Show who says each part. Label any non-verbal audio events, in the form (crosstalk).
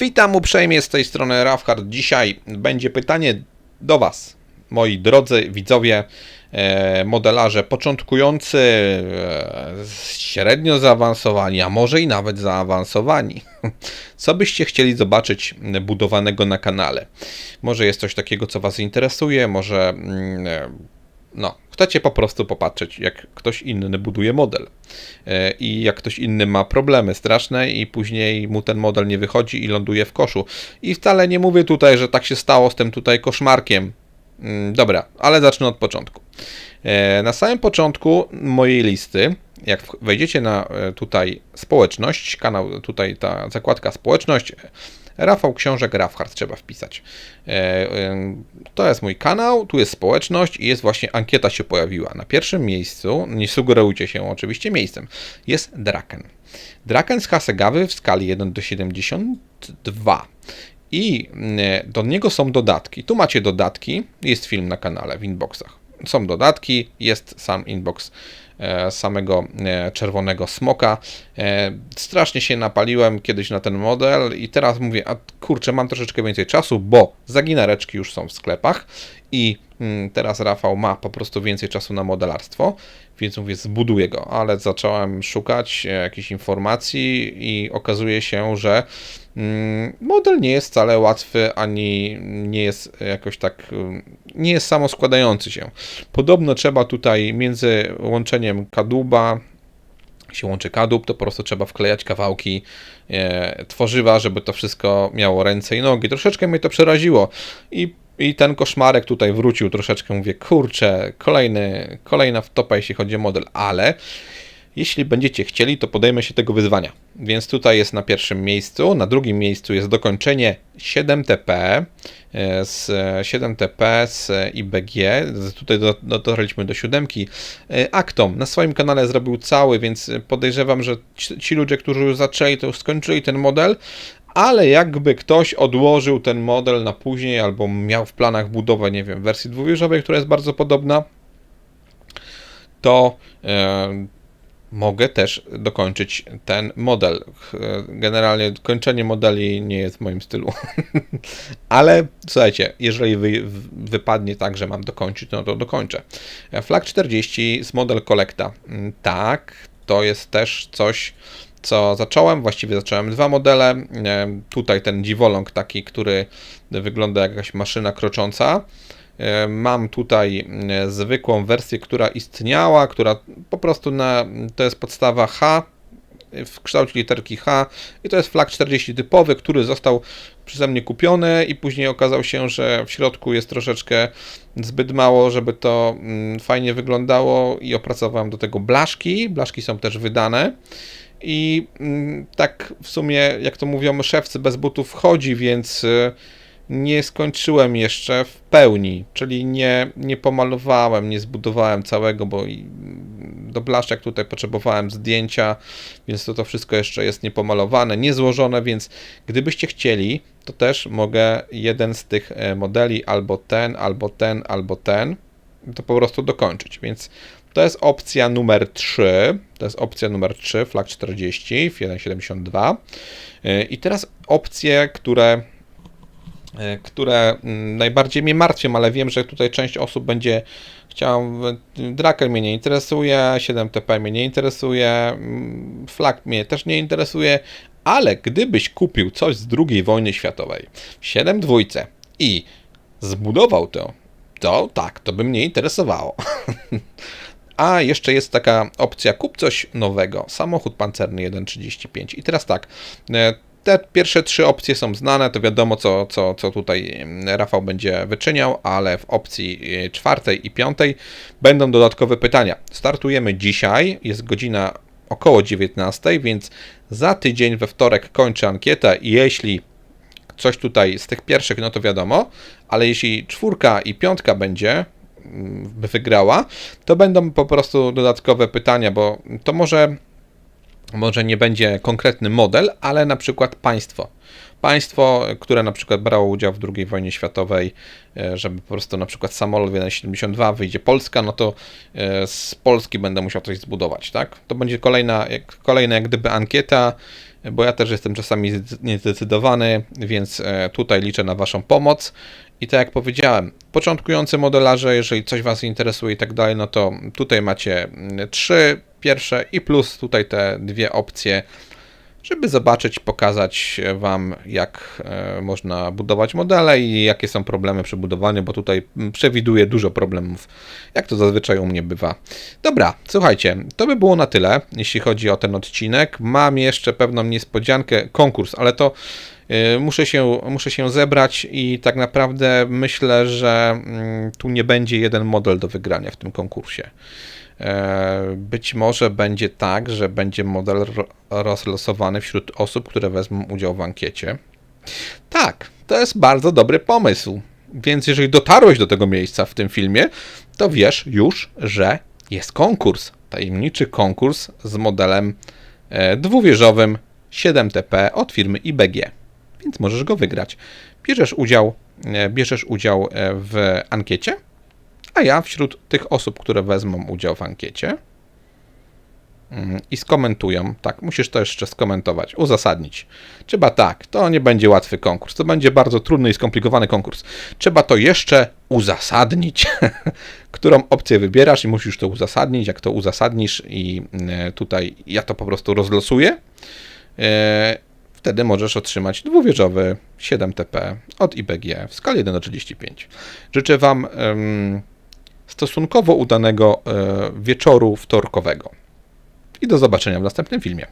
Speaker 1: Witam uprzejmie z tej strony Rafhard. Dzisiaj będzie pytanie do Was, moi drodzy widzowie, e, modelarze początkujący, e, średnio zaawansowani, a może i nawet zaawansowani. (laughs) Co byście chcieli zobaczyć budowanego na kanale? Może jest coś takiego, co Was interesuje, może mm, e, no, chcecie po prostu popatrzeć, jak ktoś inny buduje model e, i jak ktoś inny ma problemy straszne i później mu ten model nie wychodzi i ląduje w koszu. I wcale nie mówię tutaj, że tak się stało z tym tutaj koszmarkiem. Mm, dobra, ale zacznę od początku. E, na samym początku mojej listy, jak wejdziecie na e, tutaj społeczność, kanał, tutaj ta zakładka społeczność, Rafał Książek Rafhard trzeba wpisać. E, to jest mój kanał, tu jest społeczność i jest właśnie ankieta się pojawiła. Na pierwszym miejscu, nie sugerujcie się oczywiście miejscem, jest Draken. Draken z Hasegawy w skali 1 do 72. I e, do niego są dodatki. Tu macie dodatki, jest film na kanale w inboxach. Są dodatki, jest sam inbox E, samego e, czerwonego smoka. E, strasznie się napaliłem kiedyś na ten model i teraz mówię, a kurczę, mam troszeczkę więcej czasu, bo zaginareczki już są w sklepach i teraz Rafał ma po prostu więcej czasu na modelarstwo, więc mówię, zbuduję go, ale zacząłem szukać jakichś informacji i okazuje się, że mm, model nie jest wcale łatwy, ani nie jest jakoś tak, nie jest samo składający się. Podobno trzeba tutaj między łączeniem kadłuba się łączy kadłub, to po prostu trzeba wklejać kawałki e, tworzywa, żeby to wszystko miało ręce i nogi. Troszeczkę mnie to przeraziło i i ten koszmarek tutaj wrócił troszeczkę, mówię, kurczę, kolejny, kolejna wtopa, jeśli chodzi o model, ale jeśli będziecie chcieli, to podejmę się tego wyzwania. Więc tutaj jest na pierwszym miejscu, na drugim miejscu jest dokończenie 7TP e, z 7TP z IBG. Tutaj dotarliśmy do siódemki. E, Actom na swoim kanale zrobił cały, więc podejrzewam, że ci ludzie, którzy już zaczęli, to już skończyli ten model, ale jakby ktoś odłożył ten model na później albo miał w planach budowę, nie wiem, wersji dwuwieżowej, która jest bardzo podobna, to e, mogę też dokończyć ten model. Generalnie kończenie modeli nie jest w moim stylu. (laughs) Ale słuchajcie, jeżeli wy, wypadnie tak, że mam dokończyć, no to dokończę. Flag 40 z model Collecta. Mm, tak, to jest też coś, co zacząłem. Właściwie zacząłem dwa modele. E, tutaj ten dziwoląg taki, który wygląda jak jakaś maszyna krocząca. E, mam tutaj e, zwykłą wersję, która istniała, która po prostu na, to jest podstawa H w kształcie literki H i to jest flag 40 typowy, który został przeze mnie kupiony i później okazało się, że w środku jest troszeczkę zbyt mało, żeby to mm, fajnie wyglądało i opracowałem do tego blaszki. Blaszki są też wydane. I mm, tak w sumie, jak to mówią, szewcy bez butów wchodzi, więc y, nie skończyłem jeszcze w pełni, czyli nie, nie pomalowałem, nie zbudowałem całego, bo do blaszek tutaj potrzebowałem zdjęcia, więc to, to wszystko jeszcze jest niepomalowane, niezłożone, więc gdybyście chcieli, to też mogę jeden z tych e, modeli, albo ten, albo ten, albo ten, to po prostu dokończyć, więc to jest opcja numer 3. To jest opcja numer 3, flag 40 w 1.72. I teraz opcje, które, e, które mm, najbardziej mnie martwią, ale wiem, że tutaj część osób będzie chciała, Draker mnie nie interesuje, 7TP mnie nie interesuje, mm, flag mnie też nie interesuje, ale gdybyś kupił coś z II wojny światowej w 7 dwójce i zbudował to, to tak, to by mnie interesowało. (laughs) A jeszcze jest taka opcja, kup coś nowego, samochód pancerny 1.35. I teraz tak, e, te pierwsze trzy opcje są znane, to wiadomo, co, co, co tutaj mm, Rafał będzie wyczyniał, ale w opcji e, czwartej i piątej będą dodatkowe pytania. Startujemy dzisiaj, jest godzina około 19, więc za tydzień we wtorek kończę ankietę i jeśli coś tutaj z tych pierwszych, no to wiadomo, ale jeśli czwórka i piątka będzie, by wygrała, to będą po prostu dodatkowe pytania, bo to może, może nie będzie konkretny model, ale na przykład państwo. Państwo, które na przykład brało udział w II wojnie światowej, e, żeby po prostu na przykład samolot 172 wyjdzie Polska, no to e, z Polski będę musiał coś zbudować, tak? To będzie kolejna, kolejna jak gdyby ankieta bo ja też jestem czasami niezdecydowany, więc e, tutaj liczę na Waszą pomoc. I tak jak powiedziałem, początkujący modelarze, jeżeli coś Was interesuje i tak dalej, no to tutaj macie mm, trzy pierwsze i plus tutaj te dwie opcje żeby zobaczyć, pokazać Wam, jak e, można budować modele i jakie są problemy przy budowaniu, bo tutaj przewiduję dużo problemów, jak to zazwyczaj u mnie bywa. Dobra, słuchajcie, to by było na tyle, jeśli chodzi o ten odcinek. Mam jeszcze pewną niespodziankę, konkurs, ale to e, muszę się, muszę się zebrać i tak naprawdę myślę, że mm, tu nie będzie jeden model do wygrania w tym konkursie. E, być może będzie tak, że będzie model rozlosowany wśród osób, które wezmą udział w ankiecie. Tak, to jest bardzo dobry pomysł. Więc jeżeli dotarłeś do tego miejsca w tym filmie, to wiesz już, że jest konkurs. Tajemniczy konkurs z modelem e, dwuwieżowym 7TP od firmy IBG. Więc możesz go wygrać. Bierzesz udział, e, bierzesz udział w ankiecie a ja wśród tych osób, które wezmą udział w ankiecie mm, i skomentują, tak, musisz to jeszcze skomentować, uzasadnić. Trzeba tak, to nie będzie łatwy konkurs, to będzie bardzo trudny i skomplikowany konkurs. Trzeba to jeszcze uzasadnić, (laughs) którą opcję wybierasz i musisz to uzasadnić. Jak to uzasadnisz i e, tutaj ja to po prostu rozlosuję, e, wtedy możesz otrzymać dwuwieżowy 7TP od IBG w skali 1 do 35. Życzę Wam stosunkowo udanego e, wieczoru wtorkowego. I do zobaczenia w następnym filmie.